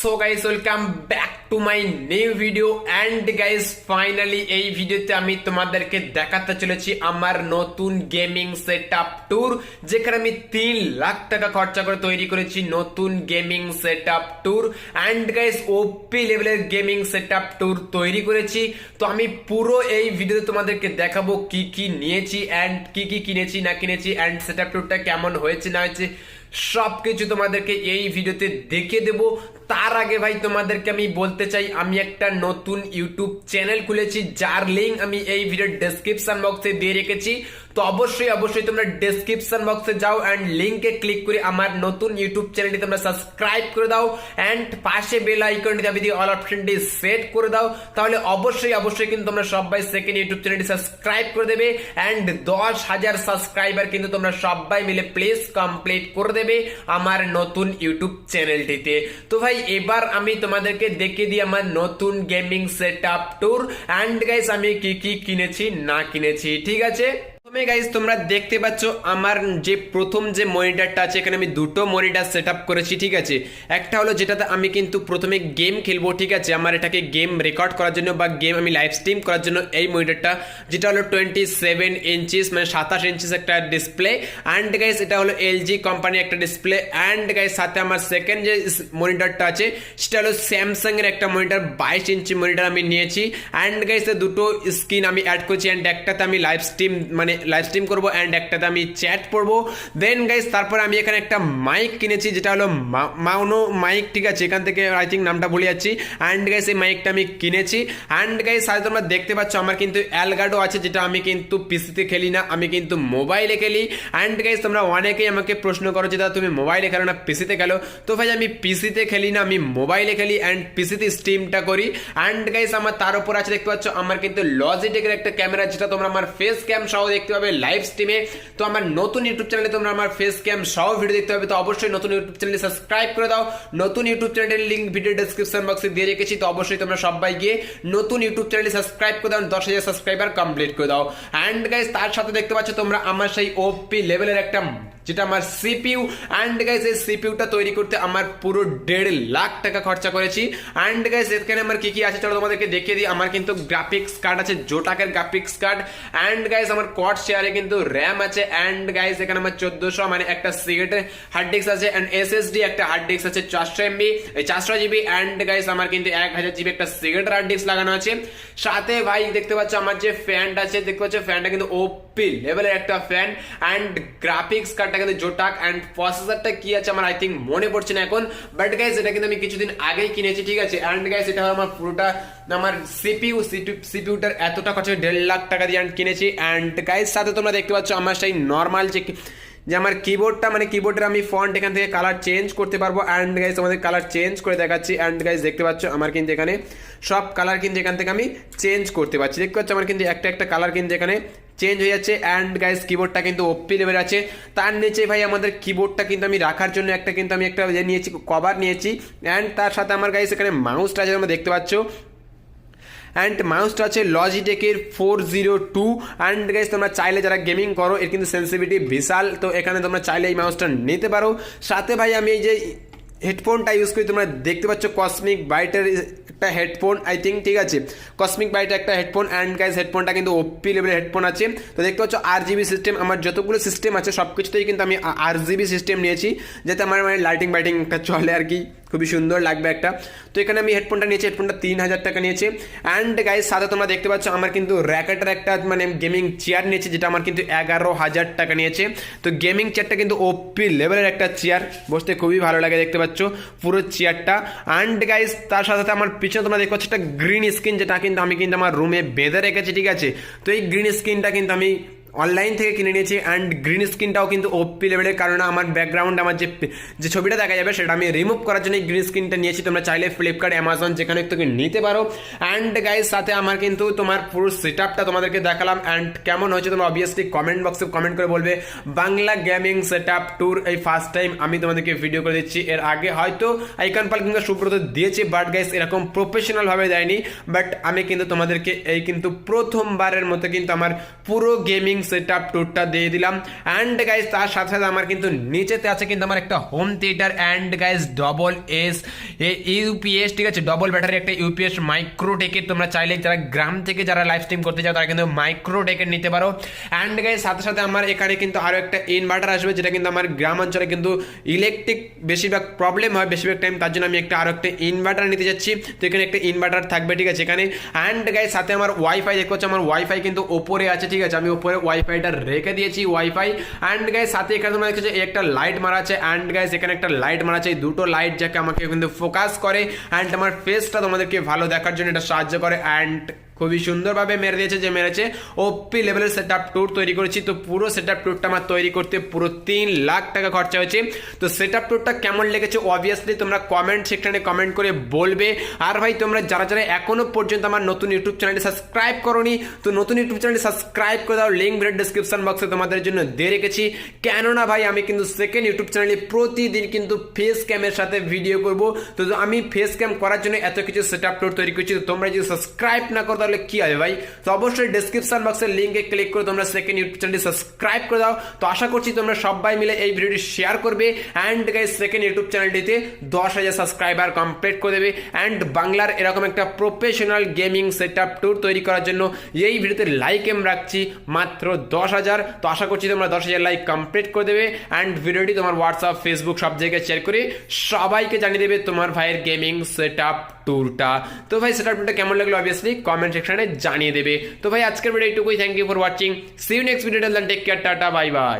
So guys welcome back to my new video and guys finally এই ভিডিওতে আমি তোমাদেরকে দেখাতে চলেছি আমার নতুন গেমিং সেট আপ ট্যুর যেখানে আমি তিন লাখ টাকা খরচা করে তৈরি করেছি নতুন gaming set up tour and guys OP লেভেলের গেমিং সেট আপ ট্যুর তৈরি করেছি। তো আমি পুরো এই ভিডিওতে তোমাদেরকে দেখাবো কি কি নিয়েছি অ্যান্ড কি কি কিনেছি, না কিনেছি অ্যান্ড সেট আপ ট্যুরটা কেমন হয়েছে, না হয়েছে, সবকিছু তোমাদেরকে এই ভিডিওতে দেখে দেব। তার আগে ভাই, তোমাদেরকে আমি বলতে চাই, আমি একটা নতুন ইউটিউব চ্যানেল খুলেছি, যার লিঙ্ক আমি এই ভিডিওর ডেসক্রিপশন বক্সে দিয়ে রেখেছি। তো অবশ্যই অবশ্যই তোমরা ডেসক্রিপশন বক্সে যাও অ্যান্ড লিঙ্কে ক্লিক করে আমার নতুন ইউটিউব চ্যানেলটি তোমরা সাবস্ক্রাইব করে দাও অ্যান্ড পাশে বেল আইকনটি দাবি দিয়ে অল অপশনটি সেট করে দাও। তাহলে অবশ্যই অবশ্যই কিন্তু তোমরা সবাই সেকেন্ড ইউটিউব চ্যানেলটি সাবস্ক্রাইব করে দেবে অ্যান্ড দশ হাজার সাবস্ক্রাইবার কিন্তু তোমরা সবাই মিলে প্লেস কমপ্লিট করে দেবে আমার নতুন ইউটিউব চ্যানেলটিতে। তো ভাই, এবার আমি তোমাদেরকে দেখিয়ে দিই আমার নতুন gaming set up tour and guys আমি কি কি কিনেছি, না কিনেছি, ঠিক আছে? প্রথমে গাইজ তোমরা দেখতে পাচ্ছ আমার যে প্রথম যে মনিটরটা আছে, এখানে আমি দুটো মনিটর সেট করেছি, ঠিক আছে? একটা হলো যেটাতে আমি কিন্তু প্রথমে গেম খেলব, ঠিক আছে? আমার এটাকে গেম রেকর্ড করার জন্য বা গেম আমি লাইভ স্ট্রিম করার জন্য এই মনিটারটা, যেটা হলো টোয়েন্টি সেভেন ইঞ্চিস মানে সাতাশ ইঞ্চিস একটা ডিসপ্লে অ্যান্ড গাইজ এটা হলো এলজি কোম্পানির একটা ডিসপ্লে অ্যান্ড গাইজ সাথে আমার সেকেন্ড যে মনিটরটা আছে, সেটা হলো স্যামসাং এর একটা মনিটর, বাইশ ইঞ্চি মনিটর আমি নিয়েছি অ্যান্ড গাইজ দুটো স্ক্রিন আমি অ্যাড করছি অ্যান্ড একটাতে আমি লাইভ স্ট্রিম মানে লাইভ স্ট্রিম করব অ্যান্ড একটাতে আমি চ্যাট পড়ব। দেন গাইজ তারপর আমি এখানে একটা মাইক কিনেছি, যেটা হলো মাউনো মাইক ঠিক আছে? এখান থেকে আই থিঙ্ক নামটা ভুলে যাচ্ছি। অ্যান্ড গাইজ এই মাইকটা আমি কিনেছি। অ্যান্ড গাইজ সাথে তোমরা দেখতে পাচ্ছ আমার কিন্তু অ্যালগাডো আছে, যেটা আমি কিন্তু পিসিতে খেলি না, আমি কিন্তু মোবাইলে খেলি। অ্যান্ড গাইজ তোমরা অনেকেই আমাকে প্রশ্ন করো যে, দাদা, তুমি মোবাইলে খেলো না পিসিতে খেলো? তো ভাই, আমি পিসিতে খেলি না, আমি মোবাইলে খেলি অ্যান্ড পিসিতে স্ট্রিমটা করি। অ্যান্ড গাইজ আমার তার উপর আছে, দেখতে পাচ্ছ, আমার কিন্তু লজিটেকের একটা ক্যামেরা যেটা তোমরা আমার ফেস ক্যাম সহ দেখতে পাবে লাইভ স্ট্রিমে তো আমার নতুন ইউটিউব চ্যানেলে তোমরা আমার ফেস ক্যাম সহ ভিডিও দেখতে পাবে। তো অবশ্যই নতুন ইউটিউব চ্যানেলে সাবস্ক্রাইব করে দাও। নতুন ইউটিউব চ্যানেলের লিঙ্ক ভিডিও ডেসক্রিপশন বক্সে দিয়ে রেখেছি। তো অবশ্যই তোমরা সবাই গিয়ে নতুন ইউটিউব চ্যানেলে সাবস্ক্রাইব করে দাও। দশ হাজার সাবস্ক্রাইবার কমপ্লিট করে দাও। অ্যান্ড গাইজ তার সাথে দেখতে পাচ্ছ তোমরা আমার সেই ওপি লেভেলের একটা যেটা আমার সিপিইউ অ্যান্ড গাইজ এই সিপিইউটা তৈরি করতে আমার পুরো দেড় লাখ টাকা খরচা করেছি। অ্যান্ড গাইজ এখানে আমার কি কি আছে চলো তোমাদেরকে দেখিয়ে দিই। আমার কিন্তু গ্রাফিক্স কার্ড আছে, জোটাকের গ্রাফিক্স কার্ড অ্যান্ড গাইজ আমার কট শেয়ারে কিন্তু র্যাম আছে। অ্যান্ড গাইজ এখানে আমার চোদ্দশো মানে একটা সিগারেটের হার্ড ডিস্ক আছে। অ্যান্ড এসএসডি একটা হার্ড ডিস্ক আছে, চারশো এমবি চারশো জিবি অ্যান্ড গাইজ আমার কিন্তু এক হাজার জিবি একটা সিগারেটের হার্ড ডিস্ক লাগানো আছে। সাথে ভাই, দেখতে পাচ্ছ আমার যে ফ্যানটা আছে, দেখতে পাচ্ছ ফ্যানটা কিন্তু ওপি লেভেলের একটা ফ্যান অ্যান্ড গ্রাফিক্স কার্ডটা কিন্তু জোটাক অ্যান্ড প্রসেসরটা কি আছে আমার আই থিঙ্ক মনে পড়ছে না এখন। বাট গাইজ এটা কিন্তু আমি কিছুদিন আগেই কিনেছি, ঠিক আছে? অ্যান্ড গাইজ এটা আমার পুরোটা, আমার সিপিইউ সিপিইউটার এতটা খরচ দেড় লাখ টাকা দিয়ে আমি কিনেছি। অ্যান্ড গাইজ সাথে তোমরা দেখতে পাচ্ছ আমার সেই নর্মাল যে যে আমার কিবোর্ডটা মানে কিবোর্ডের আমি ফন্ট এখান থেকে কালার চেঞ্জ করতে পারব। অ্যান্ড গাইজ তোমাদের কালার চেঞ্জ করে দেখাচ্ছি। অ্যান্ড গাইজ দেখতে পাচ্ছ আমার কিন্তু এখানে সব কালার কিন্তু এখান থেকে আমি চেঞ্জ করতে পারছি। দেখতে পাচ্ছ আমার কিন্তু একটা একটা কালার কিন্তু এখানে চেঞ্জ হয়ে যাচ্ছে অ্যান্ড গাইজ কিবোর্ডটা কিন্তু ওপি লেভেল আছে। তার নিচে ভাই আমাদের কিবোর্ডটা কিন্তু আমি রাখার জন্য একটা কিন্তু আমি একটা ইয়ে নিয়েছি কভার নিয়েছি। অ্যান্ড তার সাথে আমার গাইজ এখানে মাউসটা আছে তোমরা দেখতে পাচ্ছ। অ্যান্ড মাউসটা আছে লজিটেকের four zero two and guys তোমরা চাইলে যারা গেমিং করো, এর কিন্তু সেন্সিভিটি বিশাল। তো এখানে তোমরা চাইলে এই মাউসটা নিতে পারো। সাথে ভাই আমি এই যে হেডফোনটা ইউজ করি, তোমরা দেখতে পাচ্ছ কসমিক বাইটের একটা হেডফোন আই থিঙ্ক ঠিক আছে। কসমিক বাইটের একটা হেডফোন অ্যান্ড গাইজ হেডফোনটা কিন্তু ওপি লেভেলের হেডফোন আছে। তো দেখতে পাচ্ছ আর জিবি সিস্টেম আমার যতগুলো সিস্টেম আছে সব কিছুতেই কিন্তু আমি আর জিবি সিস্টেম নিয়েছি, যাতে আমার মানে লাইটিং বাইটিংটা চলে আর কি। খুবই সুন্দর লাগবে একটা। তো এখানে আমি হেডফোনটা নিয়েছি হেডফোনটা তিন হাজার টাকা নিয়েছে। অ্যান্ড গাইজ সাথে তোমরা দেখতে পাচ্ছ, আমার কিন্তু র্যাকেটের একটা মানে গেমিং চেয়ার নিয়েছে, যেটা আমার কিন্তু এগারো হাজার টাকা নিয়েছে। তো গেমিং চেয়ারটা কিন্তু ওপি লেভেলের একটা চেয়ার বসতে খুবই ভালো লাগে, দেখতে পাচ্ছ, পুরো চেয়ারটা অ্যান্ড গাইজ তার সাথে সাথে আমার পিছনে তোমরা দেখতে পাচ্ছ, একটা গ্রিন স্ক্রিন যেটা কিন্তু আমি কিন্তু আমার রুমে বেঁধে রেখেছি, ঠিক আছে? তো এই গ্রিন স্ক্রিনটা কিন্তু আমি অনলাইন থেকে কিনে নিয়েছি অ্যান্ড গ্রিন স্ক্রিনটাও কিন্তু ওপি লেভেলের কারণ আমার ব্যাকগ্রাউন্ড আমার যে যে ছবিটা দেখা যাবে সেটা আমি রিমুভ করার জন্য গ্রিন স্ক্রিনটা নিয়েছি। তোমরা চাইলে ফ্লিপকার্ট অ্যামাজন যেখানে তুমি নিতে পারো। অ্যান্ড গাইজ সাথে আমার কিন্তু তোমার পুরো সেট আপটা তোমাদেরকে দেখালাম। অ্যান্ড কেমন হয়েছে তোমরা অবভিয়াসলি কমেন্ট বক্সে কমেন্ট করে বলবে। Bangla gaming set up tour এই ফার্স্ট টাইম আমি তোমাদেরকে ভিডিও করে দিচ্ছি। এর আগে হয়তো আইকন পাল কিংবা সুব্রত দিয়েছি বাট গাইজ এরকম প্রফেশনালভাবে দেয়নি। বাট আমি কিন্তু তোমাদেরকে এই কিন্তু প্রথমবারের মতো কিন্তু আমার পুরো গেমিং সেট আপ টুরটা দিয়ে দিলাম। অ্যান্ড গাইজ তার সাথে সাথে আমার কিন্তু নিচেতে আছে কিন্তু আমার একটা home theatre and guys double S UPS ঠিক আছে? ডবল ব্যাটারি একটা ইউপিএস মাইক্রো টেকের তোমরা চাইলে যারা গ্রাম থেকে যারা লাইভ স্ট্রিম করতে চাও, তারা কিন্তু মাইক্রো টেকের নিতে পারো। অ্যান্ড গাইজ সাথে সাথে আমার এখানে কিন্তু আরও একটা ইনভার্টার আসবে, যেটা কিন্তু আমার গ্রাম অঞ্চলে কিন্তু ইলেকট্রিক বেশিরভাগ প্রবলেম হয় বেশিরভাগ টাইম তার জন্য আমি একটা আরও একটা ইনভার্টার নিতে যাচ্ছি। তো এখানে একটা ইনভার্টার থাকবে, ঠিক আছে? এখানে। অ্যান্ড গাইজ সাথে আমার ওয়াইফাই দেখতে আমার ওয়াইফাই কিন্তু ওপরে আছে, ঠিক আছে? আমি ওপরে ওয়াইফাইটা রেখে দিয়েছি ওয়াইফাই অ্যান্ড গাইজ সাথে এখানে তোমরা দেখছ একটা লাইট মারা আছে। অ্যান্ড গাইজ এখানে একটা লাইট মারা আছে। এই দুটো লাইট যাকে আমাকে কিন্তু ফোকাস করে। অ্যান্ড আমার ফেসটা তোমাদেরকে ভালো দেখার জন্য এটা সাহায্য করে। অ্যান্ড খুবই সুন্দরভাবে মেরে দিয়েছে যে মেরেছে। ওপি লেভেলের সেট আপ ট্যুর তৈরি করেছি। তো পুরো সেট আপ ট্যুরটা আমার তৈরি করতে পুরো তিন লাখ টাকা খরচা হয়েছে। তো সেট আপ ট্যুরটা কেমন লেগেছে? অবভিয়াসলি তোমরা কমেন্ট সেকশনে কমেন্ট করে বলবে। আর ভাই, তোমরা যারা যারা এখনও পর্যন্ত আমার নতুন ইউটিউব চ্যানেলটি সাবস্ক্রাইব করোনি, তো নতুন ইউটিউব চ্যানেলটি সাবস্ক্রাইব করে দাও। লিঙ্ক ভিডিও ডিসক্রিপশন বক্সে তোমাদের জন্য দিয়ে রেখেছি। কেননা ভাই, আমি কিন্তু সেকেন্ড ইউটিউব চ্যানেলে প্রতিদিন কিন্তু ফেস ক্যামের সাথে ভিডিও করব। তো আমি ফেস ক্যাম করার জন্য এত কিছু সেট আপ ট্যুর তৈরি করছি। তোমরা যদি সাবস্ক্রাইব না করো তাহলে কি হবে ভাই? তো অবশ্যই ডিসক্রিপশন বক্সের লিঙ্কে ক্লিক করে তোমরা সেকেন্ড ইউটিউব চ্যানেলটি সাবস্ক্রাইব করে দাও। তো আশা করছি তোমরা সবাই মিলে এই ভিডিওটি শেয়ার করবে অ্যান্ড গাইজ সেকেন্ড ইউটিউব চ্যানেলটিতে দশ হাজার সাবস্ক্রাইবার কমপ্লিট করে দেবে। অ্যান্ড বাংলার এরকম একটা professional gaming set up tour তৈরি করার জন্য এই ভিডিওতে লাইক এম রাখছি মাত্র দশ হাজার। তো আশা করছি তোমরা দশ হাজার লাইক কমপ্লিট করে দেবে। অ্যান্ড ভিডিওটি তোমার হোয়াটসঅ্যাপ ফেসবুক সব জায়গায় শেয়ার করে সবাইকে জানিয়ে দেবে তোমার ভাইয়ের গেমিং সেট আপ ট্যুরটা তো ভাই সেটা আপ কেমন লাগল অবভিয়াসলি কমেন্ট সেকশনে জানিয়ে দেবে। তো ভাই, আজকের ভিডিও এইটুকুই। Thank you for watching see you next video take care tata bye bye